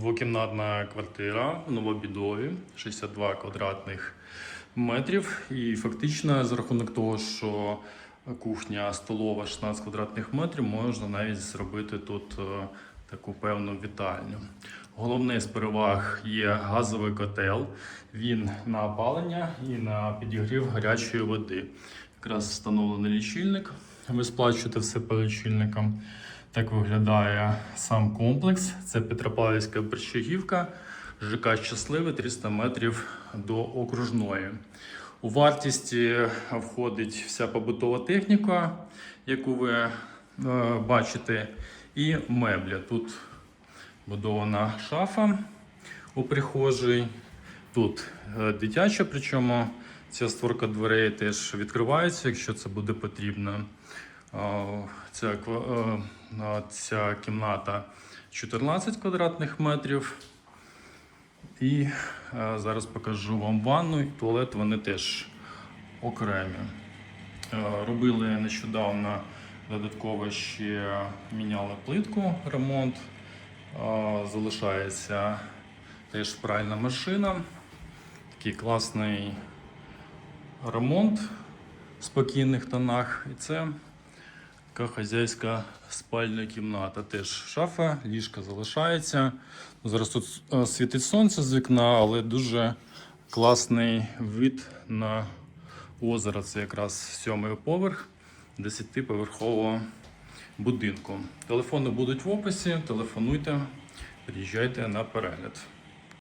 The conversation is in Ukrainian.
Двокімнатна квартира в Новобідові, 62 квадратних метрів. І фактично, за рахунок того, що кухня столова 16 квадратних метрів, можна навіть зробити тут е, таку певну вітальню. Головне з переваг є газовий котел. Він на опалення і на підігрів гарячої води. Якраз встановлений лічильник. Ви сплачуєте все по лічильникам. Так виглядає сам комплекс. Це Петропавлівська Борщагівка, ЖК Щасливе 300 метрів до окружної. У вартість входить вся побутова техніка, яку ви е, бачите, і меблі. Тут будована шафа у прихожій. Тут е, дитяча, причому ця створка дверей теж відкривається, якщо це буде потрібно. А, Ця, е, ця кімната 14 квадратних метрів. І е, зараз покажу вам ванну і туалет, вони теж окремі. Е, Робили нещодавно додатково ще міняли плитку, ремонт. Е, Залишається теж пральна машина. Такий класний ремонт в спокійних тонах. І це така хазяйська спальна кімната. Теж шафа, ліжка залишається. Зараз тут е, світить сонце з вікна, але дуже класний вид на озеро. Це якраз сьомий поверх 10-поверхового будинку. Телефони будуть в описі. Телефонуйте, приїжджайте на перегляд.